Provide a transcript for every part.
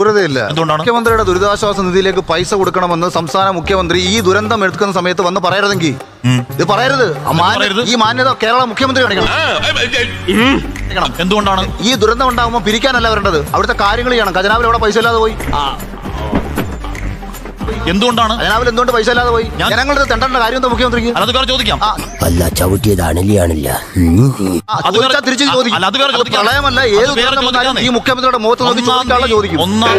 വെറുതെയില്ല? മുഖ്യമന്ത്രിയുടെ ദുരിതാശ്വാസ നിധിയിലേക്ക് പൈസ കൊടുക്കണമെന്ന് സംസ്ഥാന മുഖ്യമന്ത്രി ഈ ദുരന്തം എടുക്കുന്ന സമയത്ത് വന്ന് പറയരുതെങ്കിൽ ഇത് പറയരുത്. ഈ മാന്യത കേരള മുഖ്യമന്ത്രി കാണിക്കണം. കാണിക്കണം. എന്തുകൊണ്ടാണ്? ഈ ദുരന്തം ഉണ്ടാകുമ്പോൾ പിരിക്കാനല്ല വരേണ്ടത്. അവിടുത്തെ കാര്യങ്ങൾ ചെയ്യണം. ഖജനാവിൽ അവിടെ പൈസ ഇല്ലാതെ പോയി? എന്തുകൊണ്ടാണ്? ഖജനാവിൽ എന്തുകൊണ്ട് പൈസ ഇല്ലാതെ പോയി? ഞാൻ- ജനങ്ങളുടെ തെണ്ടേണ്ട കാര്യം എന്താ മുഖ്യമന്ത്രിക്ക് അത് വേറെ ചോദിക്കാം. അല്ല ചവിട്ടിയതാണില്ല അത് വേറെ- തിരിച്ചു ചോദിക്കും. അത് വേറെ ചോദിക്കാം. പ്രളയമല്ല ഏത്. ഈ മുഖ്യമന്ത്രിയുടെ മുഖത്ത് നോക്കി ചോദിക്കാനുള്ള ചോദിക്കും. ഒന്നാം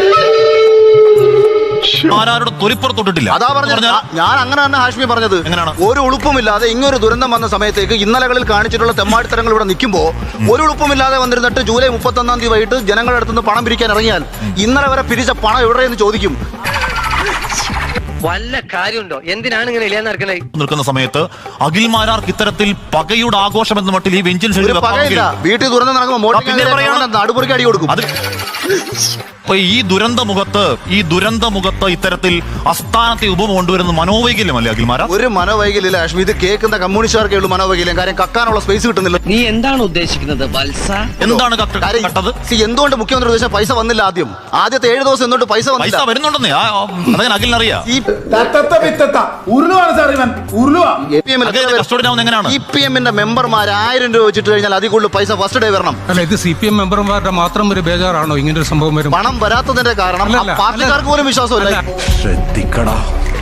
ആരാരുടെ തൊലിപ്പുറത്ത് തൊട്ടിട്ടില്ല. അതാ പറഞ്ഞ ഞാൻ അങ്ങനെ തന്നെ ഹാഷ്മി പറഞ്ഞത്. എങ്ങനെയാണ്? ഒരു ഉളുപ്പുമില്ലാതെ ഇങ്ങനൊരു ദുരന്തം വന്ന സമയത്തേക്ക് ഇന്നലകളിൽ കാണിച്ചിട്ടുള്ള തെമ്മാടിത്തരങ്ങൾ ഇവിടെ നിൽക്കുമ്പോൾ ഒരു ഉളുപ്പുമില്ലാതെ വന്നിരുന്നിട്ട് ജൂലൈ മുപ്പത്തൊന്നാം തീയതി വൈകിട്ട് ജനങ്ങളുടെ അടുത്തുനിന്ന് പണം പിരിക്കാൻ ഇറങ്ങിയാൽ ഇന്നലെ വരെ പിരിച്ച പണം എവിടെയെന്ന് ചോദിക്കും. വല്ല കാര്യമുണ്ടോ? എന്തിനാണ് ഇങ്ങനെ ഇല്ലാന്ന് നടക്കണേ? നിൽക്കുന്ന സമയത്ത് അഖിൽമാരാർക്ക് ഇത്തരത്തിൽ പകയുടെ ആഘോഷം എന്ന മട്ടിൽ ഈ പകയില്ല. വീട്ടിൽ തുറന്ന് നടക്കുമ്പോൾ നടുപുറക്കി അടി കൊടുക്കും. അത് അപ്പൊ ഈ ദുരന്ത മുഖത്ത് ഈ ദുരന്ത മുഖത്ത് ഇത്തരത്തിൽ അസ്ഥാനത്തെ ഉപമ കൊണ്ടുവരുന്ന മനോവൈകല്യമല്ലേ അഖിൽമാര? ഒരു മനോവൈകല്യം ഹാഷ്മി ഇത് കേൾക്കുന്ന കമ്മ്യൂണിസ്റ്റുകാർക്കേ ഉള്ളൂ മനോവൈകല്യം. കാര്യം കക്കാനുള്ള സ്പേസ് കിട്ടുന്നില്ല. നീ എന്താണ് ഉദ്ദേശിക്കുന്നത് വത്സ? എന്താണ് കട്ടത്? എന്തുകൊണ്ട് മുഖ്യമന്ത്രി ഉദ്ദേശം പൈസ വന്നില്ല ആദ്യം? ആദ്യത്തെ ഏഴ് ദിവസം എന്തുകൊണ്ട് പൈസ പൈസ വരുന്നുണ്ടെന്നേ. അഖിലിനറിയാം ഈ ഇ പി എമ്മിന്റെ മെമ്പർമാർ ആയിരം രൂപ വെച്ചിട്ട് കഴിഞ്ഞാൽ അതിൽ കൂടുതൽ പൈസ ഫസ്റ്റ് ഡേ വരണം. അല്ല ഇത് സി പി എം മെമ്പർമാരുടെ മാത്രം ഒരു ബേജാറാണോ ഇങ്ങനെ ഒരു സംഭവം വരും. പണം വരാത്തതിന്റെ കാരണം ആ പാർട്ടിക്കാർക്ക് പോലും വിശ്വാസമില്ല.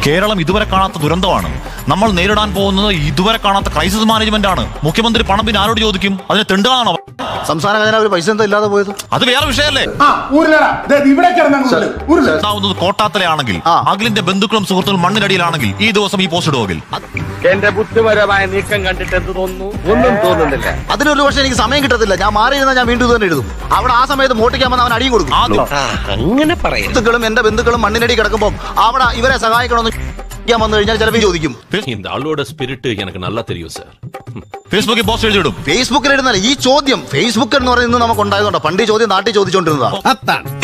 കേരളം ഇതുവരെ കാണാത്ത ദുരന്തമാണ്. നമ്മൾ നേരിടാൻ പോകുന്നത് ഇതുവരെ കാണാത്ത ക്രൈസിസ് മാനേജ്മെന്റ് ആണ്. മുഖ്യമന്ത്രി പണം പിന്നെ ആരോട് ചോദിക്കും? അതിന് തെണ്ടുകയാണോ സംസ്ഥാന ഖജനാവിൽ പൈസ എന്താ ഇല്ലാതെ പോയത്? അത് വേറെ വിഷയല്ലേ ഉണ്ടാവുന്നത് കോട്ടാത്തലയാണെങ്കിൽ അഖിലിന്റെ ബന്ധുക്കളും സുഹൃത്തുക്കളും മണ്ണിനടിയിലാണെങ്കിൽ ഈ ദിവസം ഈ പോസ്റ്റ് ഇടുവെങ്കിൽ എന്റെ ബുദ്ധിപരമായ നീക്കം കണ്ടിട്ട് എന്ത് തോന്നുന്നു ഒന്നും തോന്നുന്നില്ല അതിനൊരു പക്ഷേ എനിക്ക് സമയം കിട്ടത്തില്ല ഞാൻ മാറിയിരുന്ന ഞാൻ വീണ്ടും ഇത് തന്നെ എഴുതും അവിടെ ആ സമയത്ത് മോട്ടിക്കാൻ വന്ന് അവൻ അടിയും കൊടുക്കും ആദ്യം അങ്ങനെ പറയും ബന്ധുക്കളും എന്റെ ബന്ധുക്കളും മണ്ണിനടി കിടക്കുമ്പോൾ അവിടെ ഇവരെ സഹായിക്കണമെന്ന് ഞാൻ വന്നു കഴിഞ്ഞാൽ ചിലപ്പോൾ ചോദിക്കും இந்த ஆளோட ஸ்பிரிட் எனக்கு நல்லா தெரியும் சார் ഫേസ്ബുക്കിൽ പോസ്റ്റ് എഴുതിയിടും. ഫേസ്ബുക്കിൽ ഇടുന്നല്ല ഈ ചോദ്യം ഫേസ്ബുക്ക് എന്ന് പറയുന്നത് നമുക്ക് ഉണ്ടായതുകൊണ്ടോ പണ്ട് ഈ ചോദ്യം നാട്ടിൽ ചോദിച്ചോണ്ടിരുന്നതാ.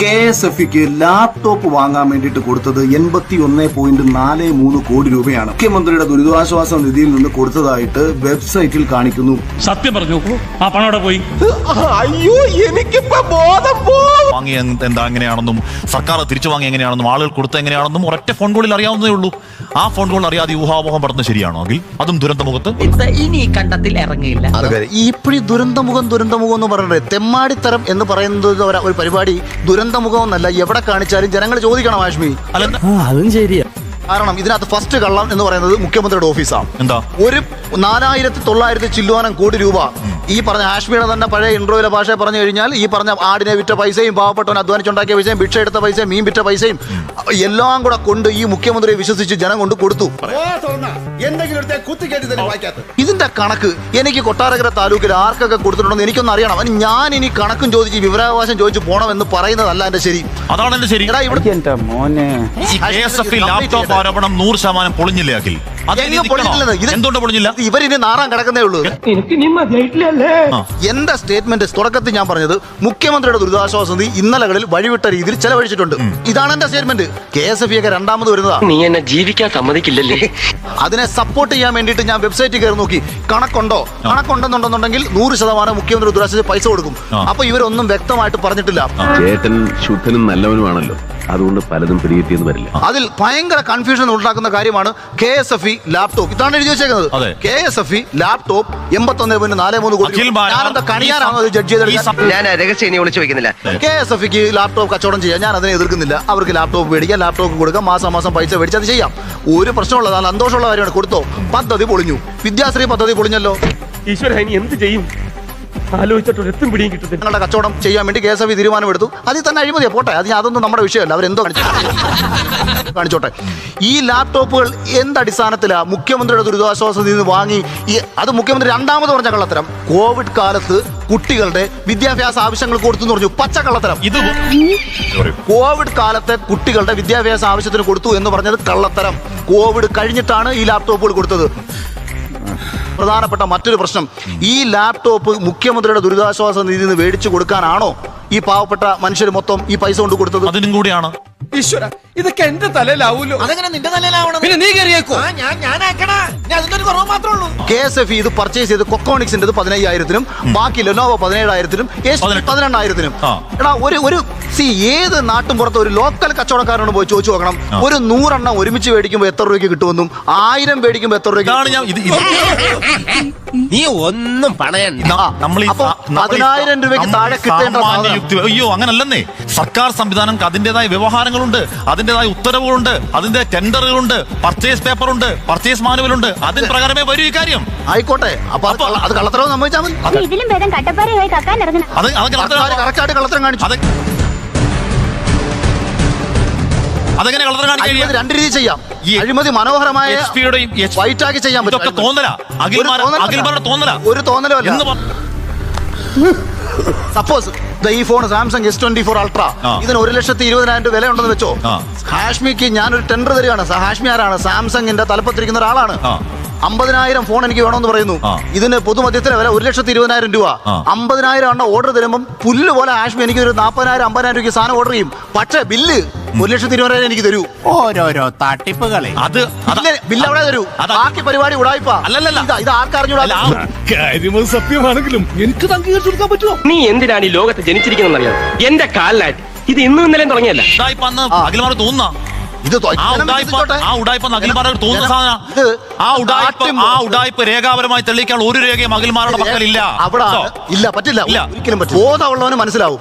കെ എസ് എഫ് ലാപ്ടോപ്പ് വാങ്ങാൻ വേണ്ടിട്ട് കൊടുത്തത് എൺപത്തി ഒന്ന് പോയിന്റ് നാല് മൂന്ന് കോടി രൂപയാണ്. മുഖ്യമന്ത്രിയുടെ ദുരിതാശ്വാസ നിധിയിൽ നിന്ന് കൊടുത്തതായിട്ട് വെബ്സൈറ്റിൽ കാണിക്കുന്നു. സത്യം പറഞ്ഞു ആ പണം അവിടെ പോയി? വാങ്ങി എന്ത് എങ്ങനെയാണെന്നും സർക്കാർ തിരിച്ചു വാങ്ങി എങ്ങനെയാണെന്നും ആളുകൾ കൊടുത്ത എങ്ങനെയാണെന്നും ഒരൊറ്റ ഫോൺ കോളിൽ അറിയാവുന്നതേ ഉള്ളൂ. ആ ഫോൺ കോളിൽ അറിയാതെ ഊഹാപോഹം പറഞ്ഞത് ശരിയാണോ എങ്കിൽ? അതും ദുരന്തമുഖത്ത്. ഇനി കണ്ടെത്തില്ല. കണ്ടത്തിൽ ഇറങ്ങിയില്ല. അതെ ഈ ഇപ്പോഴും ദുരന്തമുഖം ദുരന്തമുഖം എന്ന് പറയുന്നത് തെമ്മാടിത്തരം എന്ന് പറയുന്നത് ഒരു- പരിപാടി ദുരന്തമുഖം എന്നല്ല. എവിടെ കാണിച്ചാലും ജനങ്ങൾ ചോദിക്കണം ആഷ്മി. അല്ല അതും ശരിയാ. കാരണം ഇതിനകത്ത് ഫസ്റ്റ് കള്ളം എന്ന് പറയുന്നത് മുഖ്യമന്ത്രിയുടെ ഓഫീസാണ് എന്താ? ഒരു നാലായിരത്തി തൊള്ളായിരത്തി ചില്ലുവാനം കോടി രൂപ. ഈ പറഞ്ഞ ഹാഷ്മിയുടെ തന്നെ പഴയ ഇൻട്രോയിലെ ഭാഷ പറഞ്ഞു കഴിഞ്ഞാൽ ഈ പറഞ്ഞ ആടിനെ വിറ്റ പൈസയും പാവപ്പെട്ടവൻ അധ്വാനിച്ചുണ്ടാക്കിയ പൈസയും ഭിക്ഷ എടുത്ത പൈസയും മീൻ വിറ്റ പൈസയും എല്ലാം കൂടെ കൊണ്ട് ഈ മുഖ്യമന്ത്രിയെ വിശ്വസിച്ച് ജനം കൊണ്ട് കൊടുത്തു. ഇതിന്റെ കണക്ക് എനിക്ക് കൊട്ടാരക്കര താലൂക്കിൽ ആർക്കൊക്കെ കൊടുത്തിട്ടുണ്ടെന്ന് എനിക്കൊന്നും അറിയണം. അതിന് ഞാൻ ഇനി കണക്കും ചോദിച്ച് വിവരാവകാശം ചോദിച്ചു പോണം എന്ന് പറയുന്നതല്ല എന്റെ ശരി. അതാണ് എന്റെ ശരി. എടാ ഇവിടെ ഈ കെ എസ് എഫ് ലാപ്ടോപ്പ് ആരോപണം നൂറ് ശതമാനം പൊളിഞ്ഞില്ലേ അഖിൽ? അത് ഇനി എങ്ങും നിൽക്കണോ? പൊളിഞ്ഞില്ലെന്ന്. ഇത് എന്തുകൊണ്ട് പൊളിഞ്ഞില്ല? ഇവരിനി നാറാൻ കിടക്കുന്നേ ഉള്ളൂ. എന്റെ സ്റ്റേറ്റ്മെന്റ് തുടക്കത്തിൽ ഞാൻ പറഞ്ഞത് മുഖ്യമന്ത്രിയുടെ ദുരിതാശ്വാസ നിധി ഇന്നലകളിൽ വഴിവിട്ട രീതിയിൽ ചെലവഴിച്ചിട്ടുണ്ട്. ഇതാണ് എന്റെ സ്റ്റേറ്റ്മെന്റ് കെ എസ് എഫ് ഒക്കെ രണ്ടാമത് വരുന്നതാ. നീ എന്നെ ജീവിക്കാൻ സമ്മതിക്കില്ലല്ലേ? അതിനെ സപ്പോർട്ട് ചെയ്യാൻ വേണ്ടിയിട്ട് ഞാൻ വെബ്സൈറ്റിൽ കയറി നോക്കി. കണക്കുണ്ടോ? കണക്കുണ്ടെന്നുണ്ടെന്നുണ്ടെങ്കിൽ നൂറ് ശതമാനം മുഖ്യമന്ത്രി ദുരാശ്വാസ പൈസ കൊടുക്കും. അപ്പൊ ഇവരൊന്നും വ്യക്തമായിട്ട് പറഞ്ഞിട്ടില്ല. ചേട്ടൻ ശുദ്ധനും നല്ലവനുമാണല്ലോ. അതുകൊണ്ട് പലതും പിടികിട്ടിയെന്ന് വരില്ല. അതിൽ ഭയങ്കര കൺഫ്യൂഷൻ ഉണ്ടാക്കുന്ന കാര്യമാണ് K S F E laptop ഇതാണ് എഴുതി വെച്ചേക്കുന്നത്. K S F E laptop എൺപത്തൊന്ന് പോയിന്റ് നാല് മൂന്ന് കോടി ഞാനെന്താ ഈ കണിയാനാണോ അത് ജഡ്ജ് ഈ ഞാൻ രഹസ്യം ഇനി വിളിച്ചു വെക്കുന്നില്ല. കെ എസ് എഫ് ഇക്ക് ലാപ്ടോപ്പ് കച്ചവടം ചെയ്യാം. ഞാൻ അതിനെ എതിർക്കുന്നില്ല. അവർക്ക് ലാപ്ടോപ്പ് മേടിക്കാം ലാപ്ടോപ്പ് കൊടുക്കാം മാസം മാസം പൈസ മേടിച്ച് അത് ചെയ്യാം. ഒരു പ്രശ്നമുള്ളതാണ് നല്ല സന്തോഷമുള്ള കാര്യമാണ്. കൊടുത്തോ? പദ്ധതി പൊളിഞ്ഞു. വിദ്യാശ്രീ പദ്ധതി പൊളിഞ്ഞല്ലോ. ഈശ്വര ഇനി എന്ത് ചെയ്യും? ആലോചിച്ചിട്ട് എത്തും പിടിയും കിട്ടത്തില്ല. നിങ്ങളുടെ കച്ചവടം ചെയ്യാൻ വേണ്ടി കെ എസ് എഫ് തീരുമാനമെടുത്തു. അതിൽ തന്നെ അഴിമതിയാ. പോട്ടെ അത് അതൊന്നും നമ്മുടെ വിഷയമല്ല. അവരെന്തോ കാണിച്ചു. കാണിച്ചോട്ടെ. ഈ ലാപ്ടോപ്പുകൾ എന്തടിസ്ഥാനത്തിലാണ് മുഖ്യമന്ത്രിയുടെ ദുരിതാശ്വാസ നിധി നിന്ന് വാങ്ങി അത് മുഖ്യമന്ത്രി രണ്ടാമത് പറഞ്ഞ കള്ളത്തരം. കോവിഡ് കാലത്ത് കുട്ടികളുടെ വിദ്യാഭ്യാസ ആവശ്യങ്ങൾ കൊടുത്തു എന്ന് പറഞ്ഞു. പച്ച കള്ളത്തരം. ഇത് കോവിഡ് കാലത്തെ കുട്ടികളുടെ വിദ്യാഭ്യാസ ആവശ്യത്തിന് കൊടുത്തു എന്ന് പറഞ്ഞത് കള്ളത്തരം. കോവിഡ് കഴിഞ്ഞിട്ടാണ് ഈ ലാപ്ടോപ്പുകൾ കൊടുത്തത്. പ്രധാനപ്പെട്ട മറ്റൊരു പ്രശ്നം. ഈ ലാപ്ടോപ്പ് മുഖ്യമന്ത്രിയുടെ ദുരിതാശ്വാസ നിധിയിൽ നിന്ന് മേടിച്ചു കൊടുക്കാനാണോ ഈ പാവപ്പെട്ട മനുഷ്യർ മൊത്തം ഈ പൈസ കൊണ്ട് കൊടുത്തത്? അതിനും കൂടിയാണ്. ഈശ്വര ഇതൊക്കെ എന്റെ തലയിലാവൂലോ? അതെങ്ങനെ നിന്റെ തലയിലാവണം? പിന്നെ നീ കയറിയേക്കോ? ഞാൻ ഞാൻ കെ എസ് എഫ് ഇത് പർച്ചേസ് ചെയ്ത് കൊക്കോണിക്സിന്റെ പതിനയ്യായിരത്തിനും ബാക്കി ലെനോവോ പതിനേഴായിരത്തിനും. പതിനെണ്ണായിരത്തിനും. എടാ ഒരു ഒരു സി ഏത് നാട്ടും പുറത്ത് ഒരു ലോക്കൽ കച്ചവടക്കാരനോട് പോയി ചോദിച്ചു നോക്കണം. ഒരു നൂറെണ്ണം ഒരുമിച്ച് മേടിക്കുമ്പോൾ എത്ര രൂപയ്ക്ക് കിട്ടുമെന്നും ആയിരം മേടിക്കുമ്പോൾ എത്ര രൂപയ്ക്ക് നീ ഒന്നും പണയണ്ട. നമ്മൾ പതിനായിരം രൂപയ്ക്ക് താഴെ കിട്ടേണ്ട അയ്യോ അങ്ങനല്ലെന്നേ. സർക്കാർ സംവിധാനം അതിന്റേതായ വ്യവഹാരങ്ങളുണ്ട് അതിന്റേതായ ഉത്തരവുകളുണ്ട് അതിന്റെ ടെൻഡറുകളുണ്ട് പർച്ചേസ് പേപ്പറുണ്ട് പർച്ചേസ് മാനുവലുണ്ട് അതിന് പ്രകാരമേ വരൂ ഈ കാര്യം. ആയിക്കോട്ടെ. അപ്പൊ അത് കള്ളത്തരം സംഭവിച്ചാൽ മതി. ഇതിലും ഭേദം കട്ടപ്പാറയായി കക്കാൻ ഇറങ്ങണം അത് കറക്റ്റായിട്ട് കള്ളത്തരം കാണിച്ചു. അത് അതെങ്ങനെ കളർ കാണിക്കാൻ രണ്ട് രീതി ചെയ്യാം. ഈ അഴിമതി മനോഹരമായ വൈറ്റാക്കി ചെയ്യാൻ പറ്റും. തോന്നലാ. അഖിൽമാരുടെ തോന്നലാ. ഒരു തോന്നലും അല്ല. സപ്പോസ് ഈ phone Samsung S twenty four ultra ഇതിന് ഒരു ലക്ഷത്തി ഇരുപതിനായിരം രൂപ വില ഉണ്ടെന്ന് വെച്ചോ. ഹാഷ്മിക്ക് ഞാനൊരു ടെൻഡർ തരികയാണ്. ഹാഷ്മി ആരാണ്? സാംസങ്ങിന്റെ തലപ്പത്തിരിക്കുന്ന ഒരാളാണ്. അമ്പതിനായിരം ഫോൺ എനിക്ക് വേണമെന്ന് പറയുന്നു. ഇതിന് പൊതുമധ്യത്തിലെ വില ഒരു ലക്ഷത്തി ഇരുപതിനായിരം രൂപ. അമ്പതിനായിരം എണ്ണ ഓർഡർ തരുമ്പം പുല്ല് പോലെ ആഷ്മി എനിക്ക് ഒരു നാൽപ്പതിനായിരം അമ്പതിനായിരം രൂപയ്ക്ക് സാധനം ഓർഡർ ചെയ്യും. പക്ഷേ ബില്ല് ഒരു ലക്ഷത്തി ഇരുപതിനായിരം എനിക്ക് തരൂ. ഓരോരോ തട്ടിപ്പുകളെ. അത് ബില്ല് അവിടെ തരൂ. ബാക്കി പരിപാടി. ഇതാ, ആർക്കറിഞ്ഞൂടാ കാര്യമത് സത്യമാണെങ്കിലും എനിക്ക് അംഗീകരിച്ചു കൊടുക്കാൻ പറ്റുമോ? നീ എന്തിനാണ് ഈ ലോകത്ത് ജനിച്ചിരിക്കുന്നത് എന്റെ കാലിനായിട്ട് ഇത് ഇന്നും ഇന്നലെയും തുടങ്ങിയല്ല. തോന്നുന്ന. ഇത് ആ ചിന്തിച്ചോട്ടെ. ആ അഖിൽമാരുടെ തോന്നുന്ന ജനം- ആ ഉഡായിപ്പ് ആ ഉഡായിപ്പ് രേഖാപരമായി തെളിയിക്കാൻ ഒരു രേഖയും അഖിൽമാരുടെ പക്കലില്ല. അവിടെ ഇല്ല പറ്റില്ല. ഇല്ല. ഒരിക്കലും പറ്റില്ല. ബോധമുള്ളവന് മനസ്സിലാവും.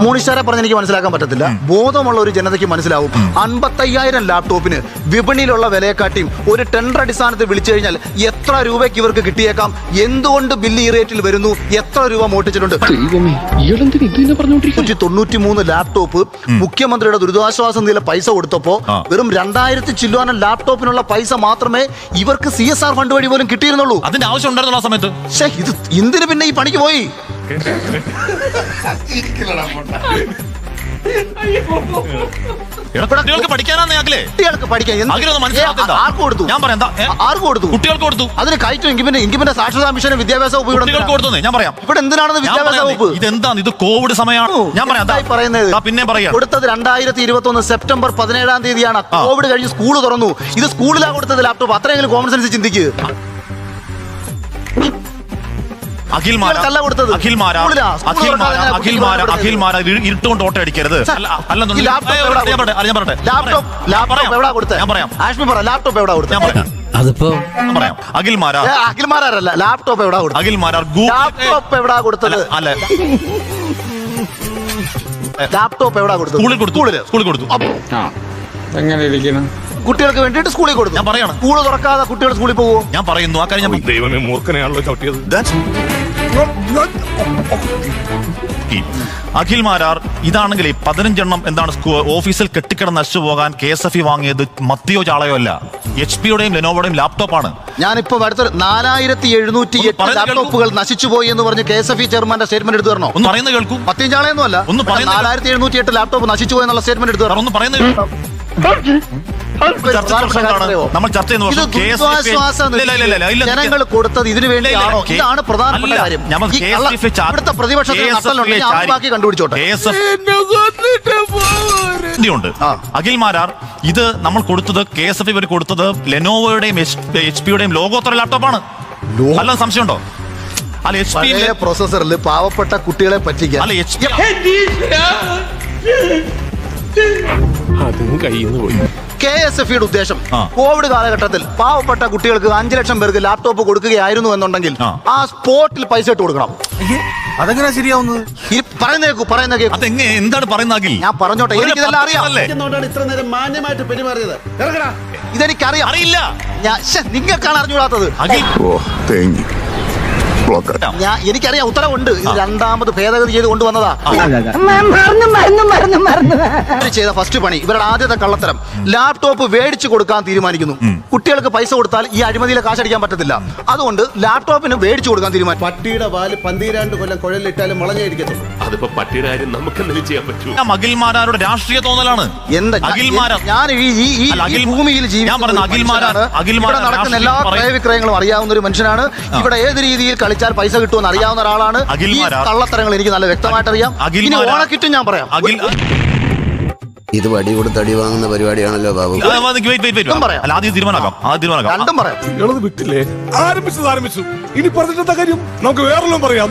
മൂണിശാരെ പറഞ്ഞ് എനിക്ക് മനസ്സിലാക്കാൻ പറ്റത്തില്ല. ബോധമുള്ള ഒരു ജനതയ്ക്ക് മനസ്സിലാവും. അൻപത്തയ്യായിരം ലാപ്ടോപ്പിന് വിപണിയിലുള്ള വിലയെക്കാട്ടിയും ഒരു ടെൻഡർ അടിസ്ഥാനത്തിൽ വിളിച്ചു കഴിഞ്ഞാൽ എത്ര രൂപയ്ക്ക് ഇവർക്ക് കിട്ടിയേക്കാം? എന്തുകൊണ്ട് ബില്ല് ഈ റേറ്റിൽ വരുന്നു? എത്ര രൂപ മോട്ടിച്ചിട്ടുണ്ട് തൊണ്ണൂറ്റി മൂന്ന് ലാപ്ടോപ്പ് മുഖ്യമന്ത്രിയുടെ ദുരിതാശ്വാസ പൈസ കൊടുത്തപ്പോ വെറും രണ്ടായിരത്തി ചില്ലുവാനം ലാപ്ടോപ്പിനുള്ള പൈസ മാത്രമേ ഇവർക്ക് സി എസ് ആർ ഫണ്ട് വഴി പോലും കിട്ടിയിരുന്നുള്ളൂ. അതിന്റെ ആവശ്യം ഉണ്ടായിരുന്നല്ലോ ആ സമയത്ത്. ഇത് എന്തിനു പിന്നെ ഈ പണിക്ക് പോയി? എടാ, കുട്ടികൾക്ക് പഠിക്കാനാന്ന് അഖിലേ കുട്ടികൾക്ക് പഠിക്കാൻ അഖിലൊന്നും മനസ്സിലാകത്തില്ല. ആർക്ക് കൊടുത്തു? ഞാൻ പറയാം? ആർക്ക് കൊടുത്തു? കുട്ടികൾക്ക് കൊടുത്തു. അതിന് കയറ്റും? ഇങ്കിന്റെ ഇങ്കിന്റെ സാക്ഷരതാ മിഷന് വിദ്യാഭ്യാസ വകുപ്പ് കുട്ടികൾക്ക് കൊടുത്തു ഞാൻ പറയാം. ഇവിടെ എന്തിനാണെന്ന് വിദ്യാഭ്യാസ വകുപ്പ്? ഇതെന്താണ്? ഇത് കോവിഡ് സമയമാണ്. ഞാൻ പറയാം പറയുന്നത്? പിന്നെ പറയാം കൊടുത്തത് രണ്ടായിരത്തി ഇരുപത്തി ഒന്ന് സെപ്റ്റംബർ പതിനേഴാം തീയതിയാണ്. കോവിഡ് കഴിഞ്ഞ് സ്കൂൾ തുറന്നു. ഇത് സ്കൂളിലാണ് കൊടുത്തത് ലാപ്ടോപ്പ് അത്രയെങ്കിലും കോമൺ സെൻസ് ചിന്തിക്ക്. ഇരുട്ടുകൊണ്ട് ഓട്ടം അടിക്കരുത് പറയാം ആഷ്മി പറ ലാപ്ടോപ്പ് അതിപ്പോ പറയാം. അഖിൽമാര അഖിൽമാരല്ല ലാപ്ടോപ്പ് എവിടാ കൊടുത്തത് അഖിൽമാര ലാപ്ടോപ്പ് എവിടാ കൊടുത്തത്? അല്ല ലാപ്ടോപ്പ് എവിടാ കൊടുത്തു സ്കൂളിൽ കൊടുത്തു. സ്കൂളിൽ കൊടുത്തു. എങ്ങനെ ഇരിക്കണം കുട്ടികൾക്ക് വേണ്ടിയിട്ട് സ്കൂളിൽ കൊടുത്തു. ഞാൻ പറയണം. സ്കൂൾ തുറക്കാതെ കുട്ടികൾ സ്കൂളിൽ പോകുമോ ഞാൻ പറയുന്നു. ആ കാര്യം ഞാൻ ദൈവമേ മൂർഖനെയാണല്ലോ ചവിട്ടിയത്. അഖിൽ മാരാർ ഇതാണെങ്കിൽ പതിനഞ്ചെണ്ണം എന്താണ് ഓഫീസിൽ കെട്ടിക്കിടന്ന് നശിച്ചു പോകാൻ കെ എസ് എഫ് ഇ വാങ്ങിയത് മത്തിയോ ചാളയോ അല്ല. എച്ച് പിയുടെയും ലെനോവോടെയും ലാപ്ടോപ്പാണ്. ഞാനിപ്പോ അടുത്ത നാലായിരത്തി എഴുന്നൂറ്റി എട്ട് ലാപ്ടോപ്പുകൾ നശിച്ചു പോയി എന്ന് പറഞ്ഞ് കെ എസ് എഫ് ഇ ചെയർമാന്റെ സ്റ്റേറ്റ്മെന്റ് എടുത്തു തരണോ? ഒന്ന് പറയുന്നത് കേൾക്കൂ. ചാളയൊന്നും അല്ല ഒന്ന് പറയുന്നത് നാലായിരത്തി എഴുന്നൂറ്റി എട്ട് ലാപ്ടോപ്പ് നശിച്ചു പോയെന്നുള്ള സ്റ്റേറ്റ്മെന്റ് എടുത്തു തരണം. ഒന്ന് പറയുന്നത് നമ്മൾ ചർച്ച ചെയ്യുന്ന ജനങ്ങൾ കൊടുത്തത് ഇതിനു വേണ്ടിയാണോ? ഇതാണ് പ്രധാനപ്പെട്ട കാര്യം. ഇവിടുത്തെ ബാക്കി കണ്ടുപിടിച്ചോട്ടെ. ഉണ്ട് ആ. അഖിൽമാരാർ ഇത് നമ്മൾ കൊടുത്തത് കെ എസ് എഫ് ഇവർ കൊടുത്തത് ലെനോവോയുടെയും എച്ച് പിയുടെയും ലോകോത്തര ലാപ്ടോപ്പാണ്. അല്ല സംശയമുണ്ടോ? അല്ല എച്ച് പി പ്രോസസറിൽ പാവപ്പെട്ട കുട്ടികളെ പറ്റിക്കാൻ. അല്ല എച്ച് പി അതും കയ്യിൽ നിന്ന് പോയി. കെ എസ് എഫ് ഇയുടെ ഉദ്ദേശം. കോവിഡ് കാലഘട്ടത്തിൽ പാവപ്പെട്ട കുട്ടികൾക്ക് അഞ്ചു ലക്ഷം പേർക്ക് ലാപ്ടോപ്പ് കൊടുക്കുകയായിരുന്നു എന്നുണ്ടെങ്കിൽ ആ. സ്പോട്ടിൽ പൈസ ഇട്ട് കൊടുക്കണം. അതെങ്ങനെ ശരിയാവുന്നത്? ഈ പറയുന്ന കേൾക്കൂ പറയുന്ന കേൾക്കൂ അതെങ്ങനെ എന്താണ് പറയുന്നത് അഖിൽ ഞാൻ പറഞ്ഞോട്ടെ എനിക്കിതെല്ലാം അറിയാം? ഇത്ര നേരം മാന്യമായിട്ട് പെരുമാറിയത്? ഇറങ്ങടാ. ഇതെനിക്കറിയാം. അറിയില്ല. ഞാൻ നിങ്ങൾക്കാണ് അറിഞ്ഞുകൂടാത്തത്. ഓ ബ്ലോക്ക് ഞാൻ എനിക്കറിയാം ഉത്തരവുണ്ട്. ഇത് രണ്ടാമത് ഭേദഗതി ചെയ്ത് കൊണ്ടുവന്നതാ. ഇവർ ചെയ്ത ഫസ്റ്റ് പണി. ഇവരുടെ ആദ്യത്തെ കള്ളത്തരം. ലാപ്ടോപ്പ് മേടിച്ചു കൊടുക്കാൻ തീരുമാനിക്കുന്നു. കുട്ടികൾക്ക് പൈസ കൊടുത്താൽ ഈ അഴിമതിയിലെ കാശടിക്കാൻ പറ്റത്തില്ല. അതുകൊണ്ട് ലാപ്ടോപ്പിന് മേടിച്ചു കൊടുക്കാൻ തീരുമാനിച്ചു. പട്ടിയുടെ വാൽ പന്തിരാണ്ട് കൊല്ലം കുഴലിട്ടാലും മുളഞ്ഞിരിക്കത്തുള്ളൂ. അതിപ്പോ പട്ടിയുടെ കാര്യം നമുക്ക് എന്തെങ്കിലും ചെയ്യാൻ പറ്റൂ. അഖിൽമാരാരുടെ രാഷ്ട്രീയ തോന്നലാണ്. എന്താ ഞാൻ- ഞാൻ ഈ ഈ ഈ ഭൂമിയിൽ ഞാൻ ജീവിക്കുന്ന പറയുന്ന ഒരു മനുഷ്യനാണ്. ഇവിടെ നടക്കുന്ന എല്ലാ ക്രയവിക്രയങ്ങളും അറിയാവുന്ന ഒരു മനുഷ്യനാണ്. ഇവിടെ ഏത് രീതിയിൽ കളിച്ചാൽ പൈസ കിട്ടുമെന്ന് അറിയാവുന്ന ഒരാളാണ്. ഈ കള്ളത്തരങ്ങൾ എനിക്ക് നല്ല വ്യക്തമായിട്ട് അറിയാം ഇനി ഓണ ഓണക്കിറ്റും ഞാൻ പറയാം. ഇത് വടി കൊടുത്ത് അടി വാങ്ങുന്ന പരിപാടിയാണല്ലോ ബാബു. രണ്ടും പറയാം. ആരംഭിച്ചു. ഇനി പറയാം.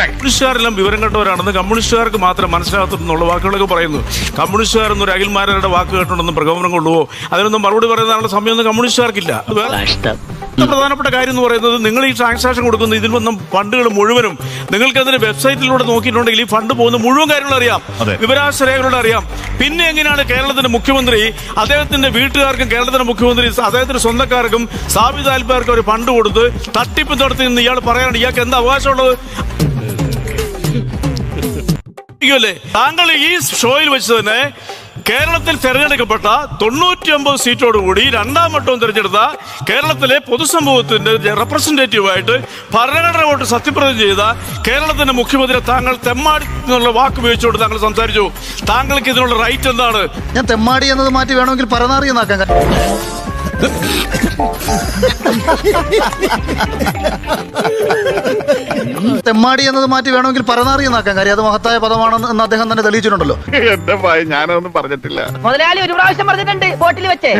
കമ്മ്യൂണിസ്റ്റുകാരെല്ലാം വിവരം കണ്ടവരാണെന്ന് കമ്മ്യൂണിസ്റ്റുകാർക്ക് മാത്രം മനസ്സിലാകത്തുള്ള വാക്കുകളൊക്കെ പറയുന്നു. കമ്മ്യൂണിസ്റ്റുകാർ എന്നൊരു അഖിൽമാരുടെ വാക്ക് കേട്ടുണ്ടെന്ന് പ്രകോപനം കൊള്ളുവോ അതിനൊന്നും മറുപടി പറയുന്നതിനുള്ള സമയമൊന്നും കമ്മ്യൂണിസ്റ്റുകാർക്കില്ല. ഏറ്റവും പ്രധാനപ്പെട്ട കാര്യം എന്ന് പറയുന്നത് നിങ്ങൾ ഈ ട്രാൻസാക്ഷൻ കൊടുക്കുന്ന ഇതിൽ വന്ന ഫണ്ടുകൾ മുഴുവനും നിങ്ങൾക്ക് അതിന്റെ വെബ്സൈറ്റിലൂടെ നോക്കിയിട്ടുണ്ടെങ്കിൽ ഈ ഫണ്ട് പോകുന്ന മുഴുവൻ കാര്യങ്ങൾ അറിയാം. രേഖകളുടെ അറിയാം. പിന്നെ എങ്ങനെയാണ് കേരളത്തിന്റെ മുഖ്യമന്ത്രി അദ്ദേഹത്തിന്റെ വീട്ടുകാർക്കും കേരളത്തിന്റെ മുഖ്യമന്ത്രി അദ്ദേഹത്തിന്റെ സ്വന്തക്കാർക്കും സ്ഥാപിത താല്പര്യക്കാർക്കും ഒരു ഫണ്ട് കൊടുത്ത് തട്ടിപ്പ് നടത്തി നിന്ന് ഇയാൾ പറയാനാണ്. ഇയാൾക്ക് എന്താ അവകാശമുള്ളത്? താങ്കൾ ഈ ഷോയിൽ വെച്ച് തന്നെ കേരളത്തിൽ തെരഞ്ഞെടുക്കപ്പെട്ട തൊണ്ണൂറ്റി ഒമ്പത് സീറ്റോടുകൂടി രണ്ടാം വട്ടവും തിരഞ്ഞെടുത്ത കേരളത്തിലെ പൊതുസമൂഹത്തിന്റെ റെപ്രസെന്റേറ്റീവായിട്ട് ഭരണഘടന വോട്ട് സത്യപ്രതിജ്ഞ ചെയ്ത കേരളത്തിന്റെ മുഖ്യമന്ത്രി താങ്കൾ തെമ്മാടി എന്നുള്ള വാക്ക് ഉപയോഗിച്ചുകൊണ്ട് താങ്കൾ സംസാരിച്ചു. താങ്കൾക്ക് ഇതിനുള്ള റൈറ്റ് എന്താണ്? ഞാൻ തെമ്മാടി എന്നത് മാറ്റി വേണമെങ്കിൽ പരനാറി എന്നാക്കാൻ തെമ്മാടി എന്നത് മാറ്റി വേണമെങ്കിൽ പരനാറി എന്നാക്കാൻ കാര്യം അത് മഹത്തായ പദമാണെന്ന് എന്ന് അദ്ദേഹം തന്നെ തെളിയിച്ചിട്ടുണ്ടല്ലോ. എന്റെ ഭയ ഞാനൊന്നും പറഞ്ഞിട്ടില്ല. മുതലാളി ഒരു പ്രാവശ്യം പറഞ്ഞിട്ടുണ്ട് ബോട്ടിൽ വെച്ചേ.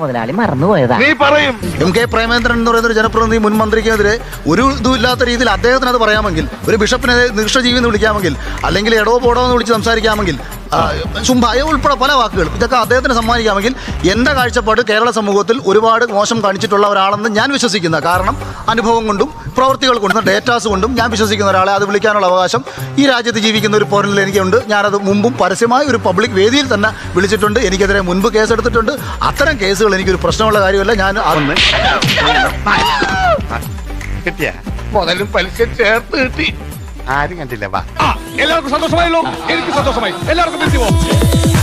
മുതലാളി മറന്നുപോയതാ. നീ പറയും. എം കെ പ്രേമേന്ദ്രൻ എന്ന് പറയുന്ന ഒരു ജനപ്രതിനിധി മുൻ മന്ത്രിക്കെതിരെ ഒരു ഇതും ഇല്ലാത്ത രീതിയിൽ അദ്ദേഹത്തിന് അത് പറയാമെങ്കിൽ ഒരു ബിഷപ്പിനെ നിഷ്ഠജീവി എന്ന് വിളിക്കാമെങ്കിൽ അല്ലെങ്കിൽ എടോ പോടോ എന്ന് വിളിച്ച് സംസാരിക്കാമെങ്കിൽ ആ, ശുംഭയ ഉൾപ്പെടെ പല വാക്കുകൾ ഇതൊക്കെ അദ്ദേഹത്തിന് സമ്മാനിക്കാമെങ്കിൽ എന്റെ കാഴ്ചപ്പാട് കേരള സമൂഹത്തിൽ ഒരുപാട് മോശം കാണിച്ചിട്ടുള്ള ഒരാളെന്ന് ഞാൻ വിശ്വസിക്കുന്ന കാരണം അനുഭവം കൊണ്ടും പ്രവൃത്തികൾ കൊണ്ടും ഡേറ്റാസ് കൊണ്ടും ഞാൻ വിശ്വസിക്കുന്ന ഒരാളെ അത് വിളിക്കാനുള്ള അവകാശം ഈ രാജ്യത്ത് ജീവിക്കുന്ന ഒരു പൗരനിൽ എനിക്കുണ്ട്. ഞാനത് മുമ്പും പരസ്യമായ ഒരു പബ്ലിക് വേദിയിൽ തന്നെ വിളിച്ചിട്ടുണ്ട്. എനിക്കെതിരെ മുൻപ് കേസ് എടുത്തിട്ടുണ്ട്. അത്തരം കേസുകൾ എനിക്കൊരു പ്രശ്നമുള്ള കാര്യമല്ല. ഞാൻ മുതലും പലിശ ചേർത്ത് കിട്ടി. ആരും കണ്ടില്ല വാ. എല്ലാവർക്കും സന്തോഷമായല്ലോ. എനിക്ക് സന്തോഷമായി. എല്ലാവർക്കും പിരിച്ചു പോവാം